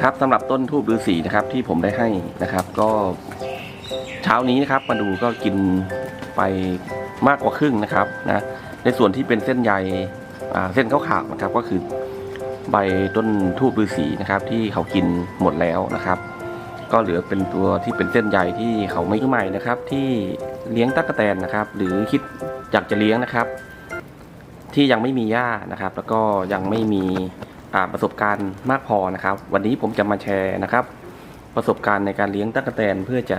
ครับสำหรับต้นทูบฤาษีนะครับที่ผมได้ให้นะครับ ก็เช้านี้นะครับมาดูก็กินไปมากกว่าครึ่งนะครับนะในส่วนที่เป็นเส้นใยเส้นขาวๆนะครับ ก็คือใบต้นทูบฤาษีนะครับ ที่เขากินหมดแล้วนะครับ ก็เหลือเป็นตัวที่เป็นเส้นใยที่เขาไม่ใหม่นะครับ ที่เลี้ยงตั๊กแตนนะครับ หรือคิดอยากจะเลี้ยงนะครับ ที่ยังไม่มีหญ้านะครับ แล้วก็ยังไม่มี ประสบการณ์มากพอนะครับ วันนี้ผมจะมาแชร์นะครับ ประสบการณ์ในการเลี้ยงตั๊กแตนเพื่อจะ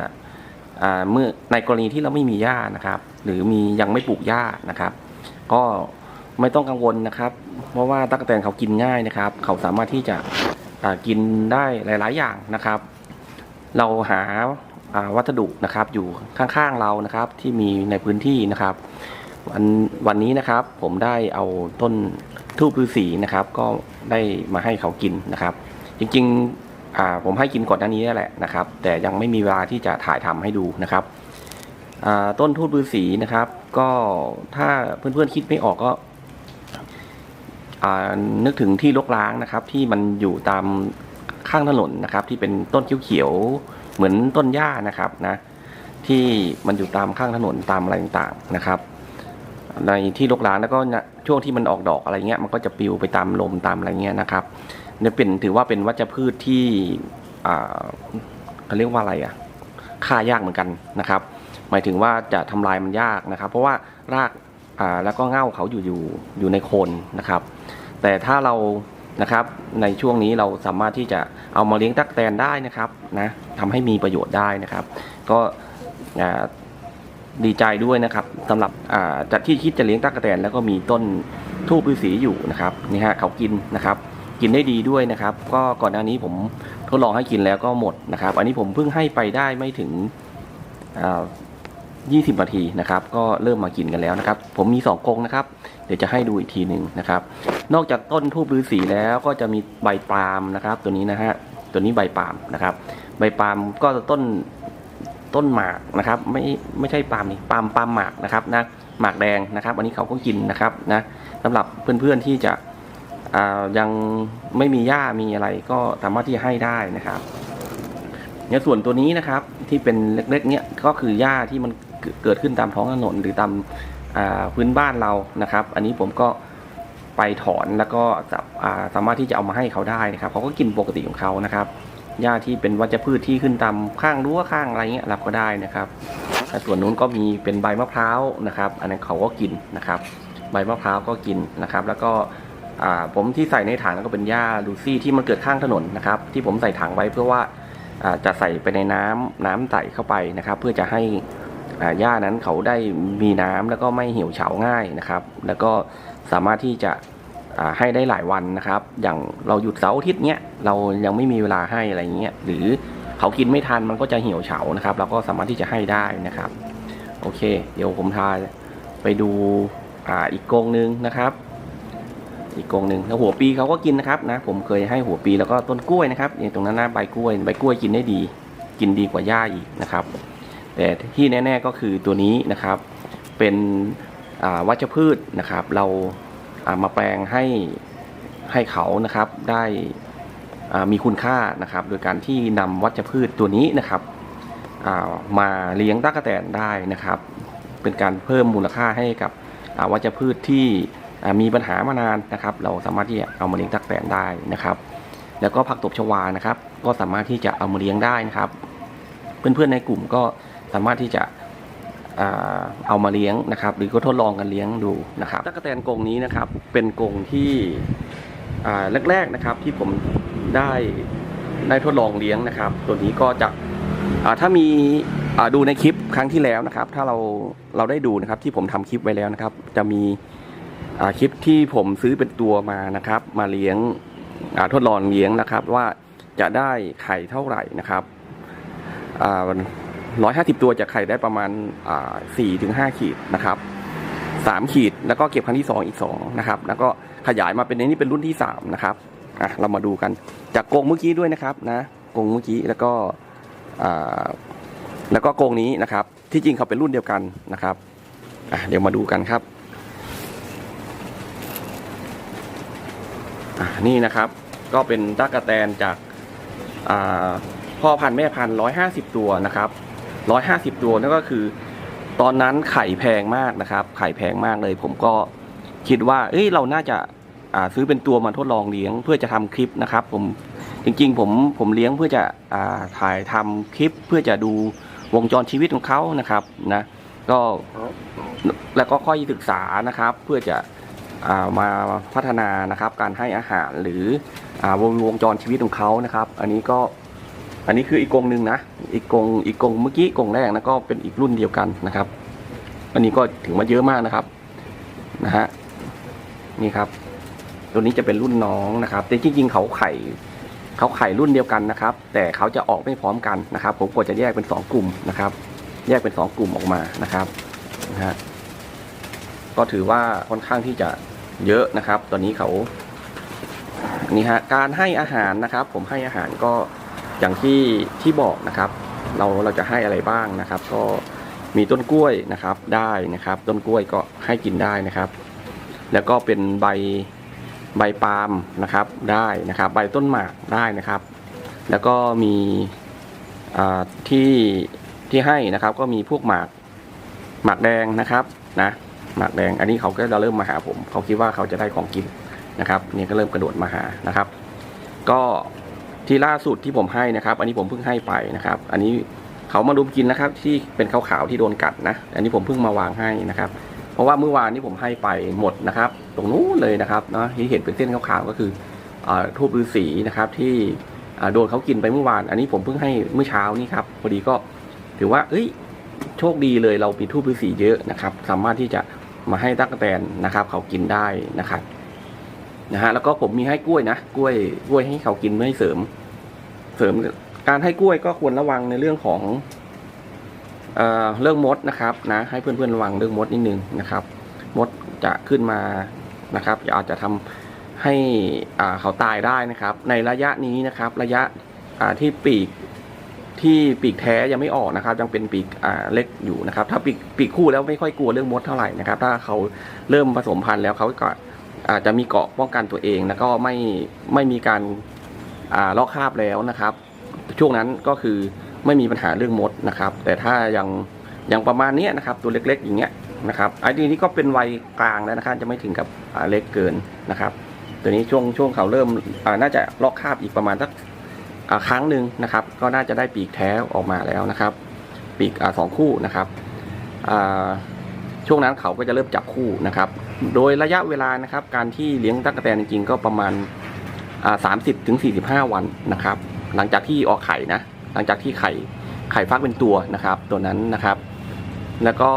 เมื่อในกรณีที่เราไม่มีหญ้านะครับ หรือมียังไม่ปลูกหญ้านะครับ ก็ไม่ต้องกังวลนะครับ เพราะว่าตั๊กแตนเขากินง่ายนะครับ เขาสามารถที่จะกินได้หลาย ๆ อย่างนะครับ เราหาอ่าวัสดุนะครับอยู่ข้างๆเรานะครับที่มีในพื้นที่นะครับ วันวันนี้นะครับผมได้เอาต้น ทูบฤาษีนะครับ ก็ได้มาให้เขากินนะครับ จริงๆผมให้กินก่อนหน้านี้นั่แหละนะครับ แต่ยังไม่มีเวลาที่จะถ่ายทำให้ดูนะครับต้นทูบฤาษีนะครับ ก็ถ้าเพื่อนๆคิดไม่ออกก็นึกถึงที่รกร้างนะครับ ที่มันอยู่ตามข้างถนนนะครับ ที่เป็นต้นเขียวๆเหมือนต้นหญ้านะครับนะที่มันอยู่ตามข้างถนนตามอะไรต่างๆนะครับ ในที่รกร้างแล้วก็ช่วงที่มันออกดอกอะไรเงี้ยมันก็จะปลิวไปตามลมตามอะไรเงี้ยนะครับเนี่ยเป็นถือว่าเป็นวัชพืชที่อ่าเขาเรียกว่าอะไรอะฆ่ายากเหมือนกันนะครับ หมายถึงว่าจะทำลายมันยากนะครับ เพราะว่ารากอ่าแล้วก็เง่าเขาอยู่อยู่อยู่ในโคนนะครับ แต่ถ้าเรานะครับในช่วงนี้เราสามารถที่จะเอามาเลี้ยงตักแตนได้นะครับนะทำให้มีประโยชน์ได้นะครับ ก็อ่า ดีใจด้วยนะครับสำหรับจากที่คิดจะเลี้ยงตั๊กแตนแล้วก็มีต้นทูบฤาษีอยู่นะครับนี่ฮะเขากินนะครับ กินได้ดีด้วยนะครับ ก็ก่อนหน้านี้ผมทดลองให้กินแล้วก็หมดนะครับ อันนี้ผมเพิ่งให้ไปได้ไม่ถึงอ่า20นาทีนะครับ ก็เริ่มมากินกันแล้วนะครับ ผมมี2กงนะครับ เดี๋ยวจะให้ดูอีกทีหนึ่งนะครับ นอกจากต้นทูบฤาษีแล้วก็จะมีใบปาล์มนะครับ ตัวนี้นะฮะตัวนี้ใบปาล์มนะครับ ใบปาล์มก็ต้น ต้นหมากนะครับ ไม่ไม่ใช่ปาล์มนี่ปาล์มปาล์มหมากนะครับนะหมากแดงนะครับอันนี้เขาก็กินนะครับนะสำหรับเพื่อนๆที่จะยังไม่มีหญ้ามีอะไรก็สามารถที่จะให้ได้นะครับในส่วนตัวนี้นะครับที่เป็นเล็กๆเนี้ยก็คือหญ้าที่มันเกิดขึ้นตามท้องถนนหรือตามพื้นบ้านเรานะครับ อันนี้ผมก็ไปถอนแล้วก็สามารถที่จะเอามาให้เขาได้นะครับเขาก็กินปกติของเขานะครับ หญ้าที่เป็นวัชพืชที่ขึ้นตามข้างรั้วข้างอะไรเงี้ยรับก็ได้นะครับแต่ส่วนนู้นก็มีเป็นใบมะพร้าวนะครับ อันนั้นเขาก็กินนะครับ ใบมะพร้าวก็กินนะครับ แล้วก็ผมที่ใส่ในถังก็เป็นหญ้าลูซี่ที่มันเกิดข้างถนนนะครับ ที่ผมใส่ถังไว้เพื่อว่าจะใส่ไปในน้ำน้ำใส่เข้าไปนะครับ เพื่อจะให้หญ้านั้นเขาได้มีน้ำแล้วก็ไม่เหี่ยวเฉาง่ายนะครับ แล้วก็สามารถที่จะ ให้ได้หลายวันนะครับ อย่างเราหยุดเสาร์อาทิตย์เนี้ยเรายังไม่มีเวลาให้อะไรเงี้ยหรือเขากินไม่ทันมันก็จะเหี่ยวเฉานะครับ เราก็สามารถที่จะให้ได้นะครับ โอเค เดี๋ยวผมพาไปดูอ่าอีกกรงหนึ่งนะครับ อีกกรงหนึ่งแล้วหัวปีเขาก็กินนะครับนะ ผมเคยให้หัวปีแล้วก็ต้นกล้วยนะครับตรงนั้นนะใบกล้วยใบกล้วยกินได้ดี กินดีกว่าหญ้าอีกนะครับ แต่ที่แน่ ๆก็คือตัวนี้นะครับ เป็นวัชพืชนะครับ เรา มาแปลงให้ให้เขานะครับได้มีคุณค่านะครับ โดยการที่นำวัชพืชตัวนี้นะครับามาเลี้ยงตั๊กแตนได้นะครับ เป็นการเพิ่มมูลค่าให้กับวัชพืชที่มีปัญหามานานนะครับ เราสามารถที่จะเอามาเลี้ยงตั๊กแตนได้นะครับ แล้วก็ผักตบชวานะครับ ก็สามารถที่จะเอามาเลี้ยงได้นะครับ เพื่อนๆในกลุ่มก็สามารถที่จะ เอามาเลี้ยงนะครับ หรือก็ทดลองกันเลี้ยงดูนะครับตั๊กแตนกรงนี้นะครับ เป็นกรงที่แรกๆนะครับที่ผมได้ได้ทดลองเลี้ยงนะครับ ตัวนี้ก็จะถ้ามีดูในคลิปครั้งที่แล้วนะครับ ถ้าเราเราได้ดูนะครับที่ผมทำคลิปไว้แล้วนะครับ จะมีคลิปที่ผมซื้อเป็นตัวมานะครับ มาเลี้ยงทดลองเลี้ยงนะครับ ว่าจะได้ไข่เท่าไหร่นะครับ ร้อยห้าสิบตัวจะไข่ได้ประมาณอ่าสี่ถึงห้าขีดนะครับสามขีดแล้วก็เก็บครั้งที่สองอีกสองนะครับ แล้วก็ขยายมาเป็นในนี้เป็นรุ่นที่สามนะครับอะเรามาดูกันจากกรงเมื่อกี้ด้วยนะครับนะกรงเมื่อกี้แล้วก็อ่าแล้วก็กรงนี้นะครับ ที่จริงเขาเป็นรุ่นเดียวกันนะครับอะเดี๋ยวมาดูกันครับอะนี่นะครับ ก็เป็นตั๊กแตนจากอ่าพ่อพันธุ์แม่พันธุ์ร้อยห้าสิบตัวนะครับ ร้อยห้าสิบตัวนั่นก็คือ ตอนนั้นไข่แพงมากนะครับ ไข่แพงมากเลย ผมก็คิดว่า เอ้ยเราน่าจะอ่าซื้อเป็นตัวมาทดลองเลี้ยงเพื่อจะทำคลิปนะครับ ผมจริงๆ ผมผมเลี้ยงเพื่อจะอ่าถ่ายทำคลิปเพื่อจะดูวงจรชีวิตของเขานะครับนะ ก็แล้วก็ค่อยศึกษานะครับ เพื่อจะอ่ามาพัฒนานะครับ การให้อาหารหรืออ่าวงวงจรชีวิตของเขานะครับ อันนี้ก็ อันนี้คืออีกกงหนึ่งนะ อีกกงอีกกงเมื่อกี้กงแรกนะก็เป็นอีกรุ่นเดียวกันนะครับ อันนี้ก็ถือว่าเยอะมากนะครับนะฮะนี่ครับ ตัวนี้จะเป็นรุ่นน้องนะครับ แต่จริงๆเขาไข่เขาไข่รุ่นเดียวกันนะครับ แต่เขาจะออกไม่พร้อมกันนะครับ ผมก็จะแยกเป็นสองกลุ่มนะครับ แยกเป็นสองกลุ่มออกมานะครับนะฮะก็ถือว่าค่อนข้างที่จะเยอะนะครับ ตอนนี้เขานี่ฮะการให้อาหารนะครับ ผมให้อาหารก็ อย่างที่ที่บอกนะครับ เราเราจะให้อะไรบ้างนะครับ ก็มีต้นกล้วยนะครับได้นะครับ ต้นกล้วยก็ให้กินได้นะครับ แล้วก็เป็นใบใบปาล์มนะครับได้นะครับ ใบต้นหมากได้นะครับ แล้วก็มีที่ที่ให้นะครับ ก็มีพวกหมากหมากแดงนะครับนะหมากแดง อันนี้เขาก็จะเริ่มมาหาผม เขาคิดว่าเขาจะได้ของกินนะครับ นี่ก็เริ่มกระโดดมาหานะครับ ก็ ที่ล่าสุดที่ผมให้นะครับ อันนี้ผมเพิ่งให้ไปนะครับ อันนี้เขามารุมกินนะครับ ที่เป็นขาวๆที่โดนกัดนะ อันนี้ผมเพิ่งมาวางให้นะครับ เพราะว่าเมื่อวานนี้ผมให้ไปหมดนะครับ ตรงนู้นเลยนะครับเนาะที่เห็นเป็นเส้นขาวๆก็คืออทูบฤาษีนะครับ ที่โดนเขากินไปเมื่อวาน อันนี้ผมเพิ่งให้เมื่อเช้านี่ครับพอดีก็ถือว่า เอ้ย โชคดีเลยเรามีทูบฤาษีเยอะนะครับ สามารถที่จะมาให้ตั๊กแตนนะครับ เขากินได้นะครับ นะฮะแล้วก็ผมมีให้กล้วยนะกล้วยกล้วยให้เขากินเพื่อให้เสริม เสริมการให้กล้วยก็ควรระวังในเรื่องของเอ่อเรื่องมดนะครับนะให้เพื่อนๆระวังเรื่องมดนิดนึงนะครับ มดจะขึ้นมานะครับอาจจะทำให้อ่าเขาตายได้นะครับ ในระยะนี้นะครับ ระยะอ่าที่ปีกที่ปีกแท้ยังไม่ออกนะครับ ยังเป็นปีกอ่าเล็กอยู่นะครับ ถ้าปีกปีกคู่แล้วไม่ค่อยกลัวเรื่องมดเท่าไหร่นะครับ ถ้าเขาเริ่มผสมพันธุ์แล้วเขาก็ อาจจะมีเกาะป้องกันตัวเองแล้วก็ไม่ไม่มีการอ่าลอกคราบแล้วนะครับ ช่วงนั้นก็คือไม่มีปัญหาเรื่องมดนะครับ แต่ถ้ายังยังประมาณนี้นะครับ ตัวเล็กๆอย่างเงี้ยนะครับไอ้ทีนี้ก็เป็นวัยกลางแล้วนะครับจะไม่ถึงกับอ่าเล็กเกินนะครับ ตัวนี้ช่วงช่วงเขาเริ่มอ่าน่าจะลอกคราบอีกประมาณสักอ่าครั้งหนึ่งนะครับ ก็น่าจะได้ปีกแท้ออกมาแล้วนะครับ ปีกอ่าสองคู่นะครับอ่าช่วงนั้นเขาก็จะเริ่มจับคู่นะครับ โดยระยะเวลานะครับการที่เลี้ยงตั๊กแตนจริงๆ ก็ประมาณสามสิบถึงสี่สิบห้าวันนะครับ หลังจากที่ออกไข่นะ หลังจากที่ไข่ไข่ฟักเป็นตัวนะครับ ตัวนั้นนะครับ แล้วก็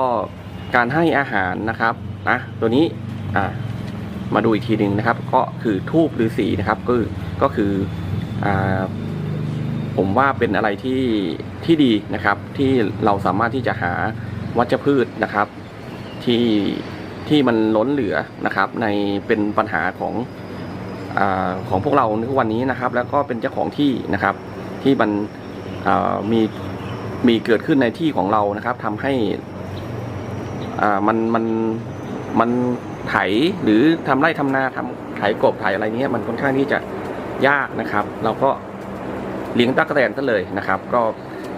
การให้อาหารนะครับนะตัวนี้อ่ามาดูอีกทีหนึ่งนะครับ ก็คือทูบหรือสีนะครับ ก็คือก็คืออ่าผมว่าเป็นอะไรที่ที่ดีนะครับ ที่เราสามารถที่จะหาวัชพืชนะครับ ที่ ที่มันล้นเหลือนะครับในเป็นปัญหาของอของพวกเราในทุกวันนี้นะครับ แล้วก็เป็นเจ้าของที่นะครับที่มันมีมีเกิดขึ้นในที่ของเรานะครับทำให้อ่ามันมันมันไถหรือทำไร่ทำนาทำไถกบไถอะไรเนี้ยมันค่อนข้างที่จะยากนะครับ เราก็เลี้ยงตั๊กแตนซะเลยนะครับ ก็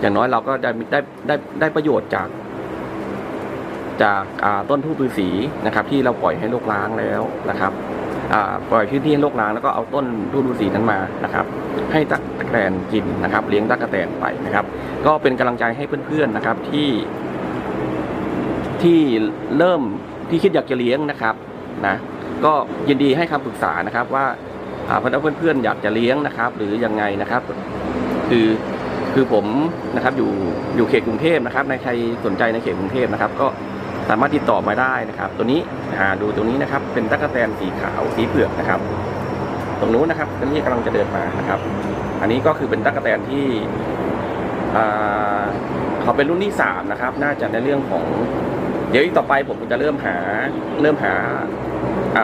อย่างน้อยเราก็ได้ได้ได้ได้ประโยชน์จาก จากต้นทูบฤาษีนะครับ ที่เราปล่อยให้โลกล้างแล้วนะครับปล่อยพื้นที่ให้โรคล้างแล้วก็เอาต้นทูดูสีนั้นมานะครับ ให้ตั๊กแตนกินนะครับ เลี้ยงตั๊กแตนไปนะครับ ก็เป็นกำลังใจให้เพื่อนๆนะครับที่ ที่เริ่มที่คิดอยากจะเลี้ยงนะครับนะก็ยินดีให้คำปรึกษานะครับว่าอ่าเพื่อนอยากจะเลี้ยงนะครับ หรือยังไงนะครับ คือคือผมนะครับอยู่อยู่เขตกรุงเทพนะครับ ในใครสนใจในเขตกรุงเทพนะครับ ก็ สามารถติดต่อมาได้นะครับ ตัวนี้อ่าดูตรงนี้นะครับ เป็นตั๊กแตนสีขาวสีเผือกนะครับ ตรงนู้นนะครับตรงนี้กำลังจะเดินมานะครับ อันนี้ก็คือเป็นตั๊กแตนที่เขาเป็นรุ่นที่สามนะครับ น่าจะในเรื่องของ เดี๋ยวอีกต่อไปผมจะเริ่มหาเริ่มหา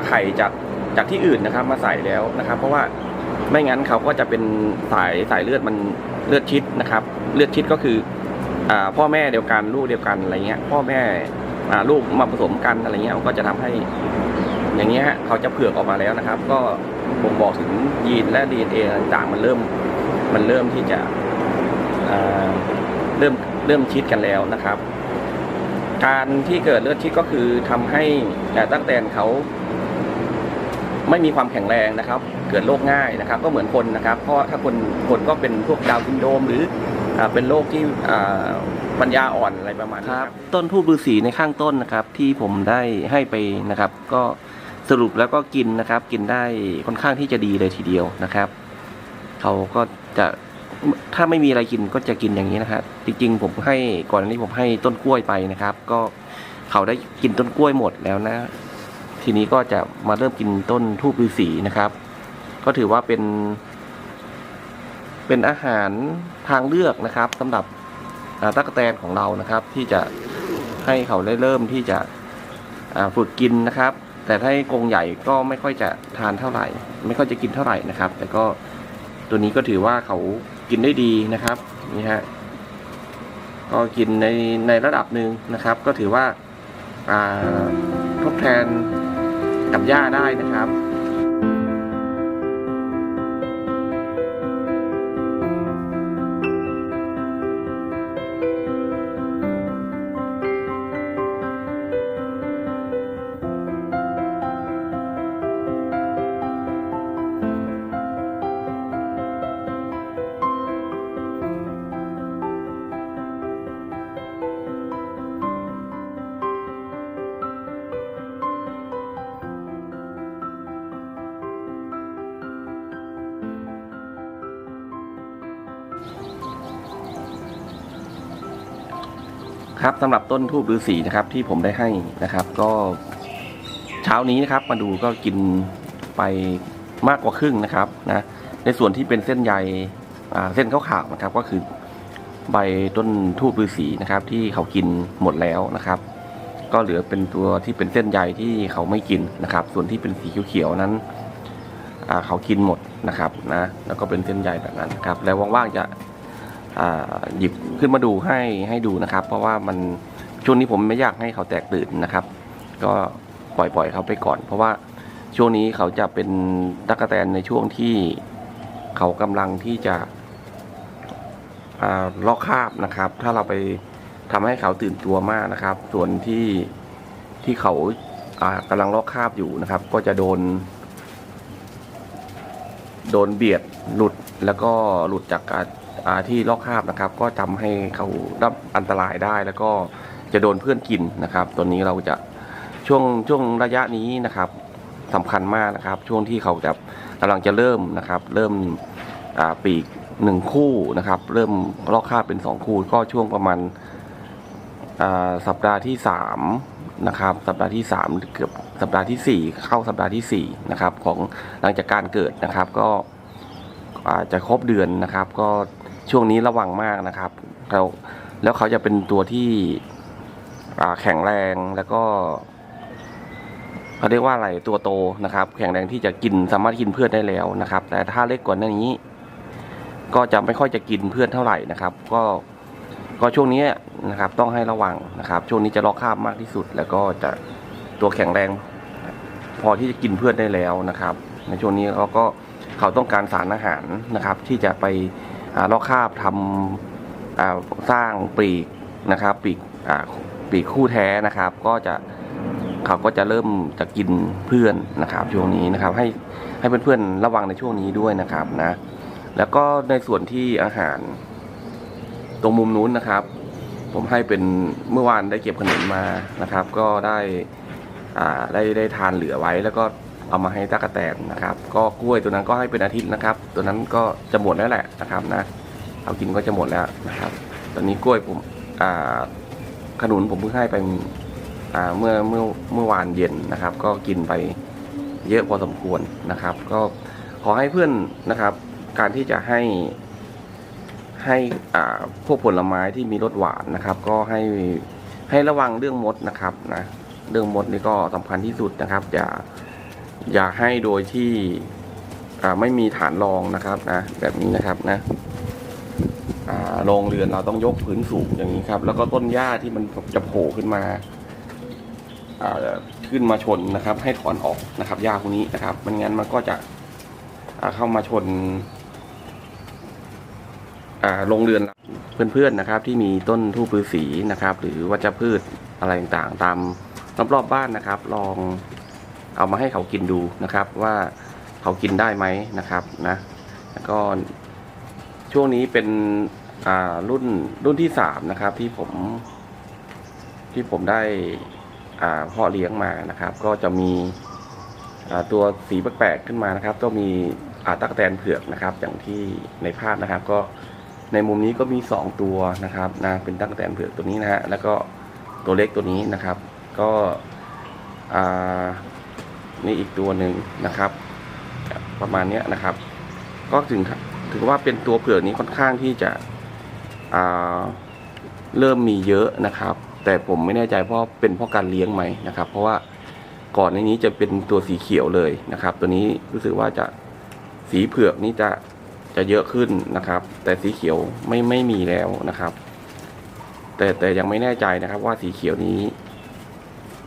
ไข่จากจากที่อื่นนะครับ มาใส่แล้วนะครับ เพราะว่าไม่งั้นเขาก็จะเป็นสายสายเลือดมันเลือดชิดนะครับ เลือดชิดก็คืออ่าพ่อแม่เดียวกันลูกเดียวกันอะไรเงี้ย พ่อแม่ ลูกมาผสมกันอะไรเงี้ยก็จะทำให้อย่างเงี้ยเขาจะเผือกออกมาแล้วนะครับ ก็บ่งบอกถึงยีนและ DNA ต่างๆมันเริ่มมันเริ่มที่จะเริ่มเริ่มชิดกันแล้วนะครับ การที่เกิดเลือดชิดก็คือทำให้ตั้งแต่เขาไม่มีความแข็งแรงนะครับ เกิดโรคง่ายนะครับ ก็เหมือนคนนะครับ เพราะถ้าคนคนก็เป็นพวกดาวซินโดมหรือ เป็นโรคที่ปัญญาอ่อนอะไรประมาณนี้ครับ ต้นทูบฤาษีในข้างต้นนะครับ ที่ผมได้ให้ไปนะครับ ก็สรุปแล้วก็กินนะครับ กินได้ค่อนข้างที่จะดีเลยทีเดียวนะครับเขาก็จะถ้าไม่มีอะไรกินก็จะกินอย่างนี้นะครับจริงๆ ผมให้ก่อนอันนี้ผมให้ต้นกล้วยไปนะครับ ก็เขาได้กินต้นกล้วยหมดแล้วนะ ทีนี้ก็จะมาเริ่มกินต้นทูบฤาษีนะครับ ก็ถือว่าเป็น เป็นอาหารทางเลือกนะครับสำหรับตั๊กแตนของเรานะครับ ที่จะให้เขาได้เริ่มที่จะฝึกกินนะครับ แต่ถ้าให้กรงใหญ่ก็ไม่ค่อยจะทานเท่าไหร่ ไม่ค่อยจะกินเท่าไหร่นะครับ แต่ก็ตัวนี้ก็ถือว่าเขากินได้ดีนะครับนี่ฮะก็กินในในระดับหนึ่งนะครับ ก็ถือว่าทดแทนกับหญ้าได้นะครับ ครับสำหรับต้นทูบฤาษีนะครับที่ผมได้ให้นะครับ ก็เช้านี้นะครับ มาดูก็กินไปมากกว่าครึ่งนะครับนะในส่วนที่เป็นเส้นใยเส้นขาวๆนะครับ ก็คือใบต้นทูบฤาษีนะครับ ที่เขากินหมดแล้วนะครับ ก็เหลือเป็นตัวที่เป็นเส้นใยที่เขาไม่กินนะครับ ส่วนที่เป็นสีเขียวๆนั้นเขากินหมดนะครับนะแล้วก็เป็นเส้นใยแบบนั้นครับ แล้วว่างๆจะ หยิบขึ้นมาดูให้ให้ดูนะครับ เพราะว่ามันช่วงนี้ผมไม่อยากให้เขาแตกตื่นนะครับ ก็ปล่อยปล่อยเขาไปก่อน เพราะว่าช่วงนี้เขาจะเป็นตั๊กแตนในช่วงที่เขากำลังที่จะลอกคาบนะครับ ถ้าเราไปทำให้เขาตื่นตัวมากนะครับ ส่วนที่ที่เขาอ่ากำลังลอกคาบอยู่นะครับ ก็จะโดน โดนเบียดหลุดแล้วก็หลุดจากการ ที่ลอกคราบนะครับ ก็ทำให้เขารับอันตรายได้ แล้วก็จะโดนเพื่อนกินนะครับ ตัวนี้เราจะช่วงช่วงระยะนี้นะครับสำคัญมากนะครับ ช่วงที่เขาจะกำลังจะเริ่มนะครับ เริ่มปีกหนึ่งคู่นะครับ เริ่มลอกคราบเป็นสองคู่ ก็ช่วงประมาณสัปดาห์ที่สามนะครับสัปดาห์ที่สามเกือบสัปดาห์ที่สี่เข้าสัปดาห์ที่สี่นะครับของหลังจากการเกิดนะครับ ก็อาจจะครบเดือนนะครับ ก็ ช่วงนี้ระวังมากนะครับแล้วแล้วเขาจะเป็นตัวที่แข็งแรงแล้วก็เขาเรียกว่าอะไรตัวโตนะครับ แข็งแรงที่จะกินสามารถกินเพื่อนได้แล้วนะครับ แต่ถ้าเล็กกว่านี้ ก็จะไม่ค่อยจะกินเพื่อนเท่าไหร่นะครับ ก็ก็ช่วงนี้นะครับ ต้องให้ระวังนะครับ ช่วงนี้จะลอกคาบมากที่สุด แล้วก็จะตัวแข็งแรง พอที่จะกินเพื่อนได้แล้วนะครับ ในช่วงนี้เขาก็เขาต้องการสารอาหารนะครับ ที่จะไป ลอกคาบทำสร้างปีกนะครับปีกปีกคู่แท้นะครับ ก็จะเขาก็จะเริ่มจะกินเพื่อนนะครับช่วงนี้นะครับ ให้ให้เพื่อนๆระวังในช่วงนี้ด้วยนะครับนะ แล้วก็ในส่วนที่อาหาร ตรงมุมนู้นนะครับ ผมให้เป็นเมื่อวานได้เก็บขนุนมานะครับ ก็ได้อ่าได้ได้ทานเหลือไว้แล้วก็ เอามาให้ตากะแตนนะครับ ก็กล้วยตัวนั้นก็ให้เป็นอาทิตย์นะครับ ตัวนั้นก็จะหมดแล้วแหละนะครับนะเอากินก็จะหมดแล้วนะครับ ตอนนี้กล้วยผมอ่าขนุนผมเพิ่งให้ไปอ่าเมื่อเมื่อเมื่อวานเย็นนะครับ ก็กินไปเยอะพอสมควรนะครับ ก็ขอให้เพื่อนนะครับ การที่จะให้ให้อ่าพวกผลไม้ที่มีรสหวานนะครับ ก็ให้ให้ระวังเรื่องมดนะครับนะเรื่องมดนี่ก็สำคัญที่สุดนะครับ อย่า อย่าให้โดยที่ไม่มีฐานรองนะครับนะแบบนี้นะครับนะอ่าโรงเรือนเราต้องยกพื้นสูงอย่างนี้ครับ แล้วก็ต้นหญ้าที่มันจะโผล่ขึ้นมาขึ้นมาชนนะครับ ให้ถอนออกนะครับหญ้าพวกนี้นะครับไม่งั้นมันก็จะเข้ามาชนอ่าโรงเรือนเพื่อนๆนะครับ ที่มีต้นทูปฤาษีนะครับ หรือวัชพืชอะไรต่างๆ ตามรอบๆบ้านนะครับ ลอง เอามาให้เขากินดูนะครับว่าเขากินได้ไหมนะครับนะแล้วก็ช่วงนี้เป็นอ่ารุ่นรุ่นที่สามนะครับ ที่ผมที่ผมได้อ่าเพาะเลี้ยงมานะครับ ก็จะมีอ่าตัวสีแปลกๆขึ้นมานะครับ ก็มีอ่าตั๊กแตนเผือกนะครับ อย่างที่ในภาพนะครับ ก็ในมุมนี้ก็มีสองตัวนะครับนะเป็นตั๊กแตนเผือกตัวนี้นะฮะแล้วก็ตัวเล็กตัวนี้นะครับ ก็อ่า นี่อีกตัวหนึ่งนะครับ ประมาณเนี้ยนะครับ ก็ถึงถือว่าเป็นตัวเผือกนี้ค่อนข้างที่จะเริ่มมีเยอะนะครับ แต่ผมไม่แน่ใจเพราะเป็นเพราะการเลี้ยงไหมนะครับ เพราะว่าก่อนในนี้จะเป็นตัวสีเขียวเลยนะครับ ตัวนี้รู้สึกว่าจะสีเผือกนี้จะจะเยอะขึ้นนะครับ แต่สีเขียวไม่ไม่มีแล้วนะครับ แต่แต่ยังไม่แน่ใจนะครับว่าสีเขียวนี้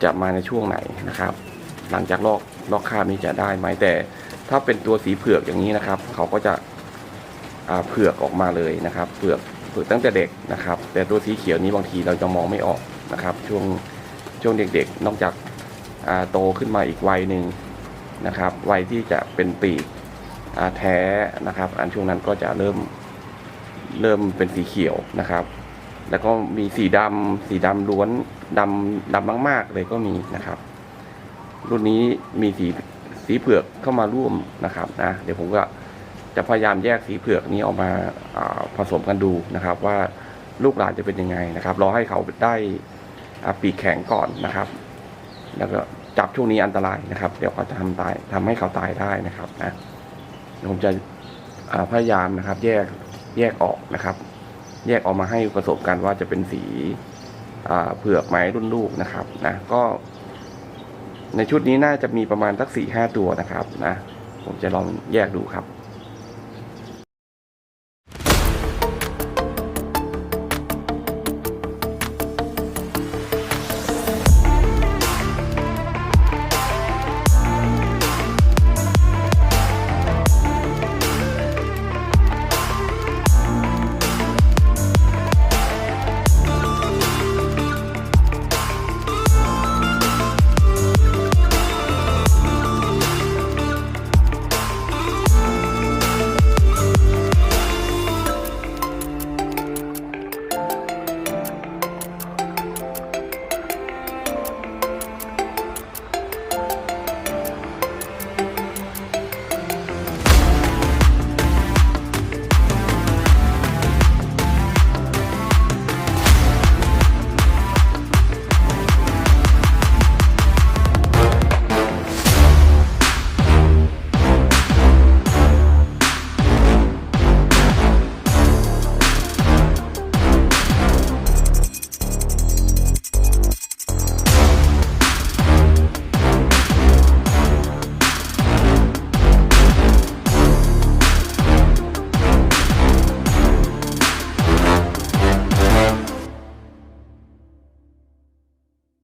จะมาในช่วงไหนนะครับ หลังจากลอกลอกคราบนี้จะได้ไหมแต่ ถ้าเป็นตัวสีเผือกอย่างนี้นะครับ เขาก็จะเผือกออกมาเลยนะครับเผือกเผือกตั้งแต่เด็กนะครับ แต่ตัวสีเขียวนี้บางทีเราจะมองไม่ออกนะครับ ช่วงช่วงเด็กๆ นอกจากาโตขึ้นมาอีกวัยหนึ่งนะครับวัยที่จะเป็นปีกแท้นะครับ อันช่วงนั้นก็จะเริ่มเริ่มเป็นสีเขียวนะครับ แล้วก็มีสีดำสีดำล้วนดำดำมาก ๆ เลยก็มีนะครับ รุ่นนี้มีสีสีเผือกเข้ามาร่วมนะครับนะเดี๋ยวผมก็จะพยายามแยกสีเผือกนี้ออกมาผสมกันดูนะครับ ว่าลูกหลานจะเป็นยังไงนะครับรอให้เขาได้ปีกแข็งก่อนนะครับ แล้วก็จับช่วงนี้อันตรายนะครับ เดี๋ยวเขาจะทำตายทำให้เขาตายได้นะครับนะเดี๋ยวผมจะพยายามนะครับ แยกแยกออกนะครับ แยกออกมาให้ผสมกันว่าจะเป็นสีเผือกไหมรุ่นลูกนะครับนะก็ ในชุดนี้น่าจะมีประมาณสักสี่ห้าตัวนะครับนะ ผมจะลองแยกดูครับ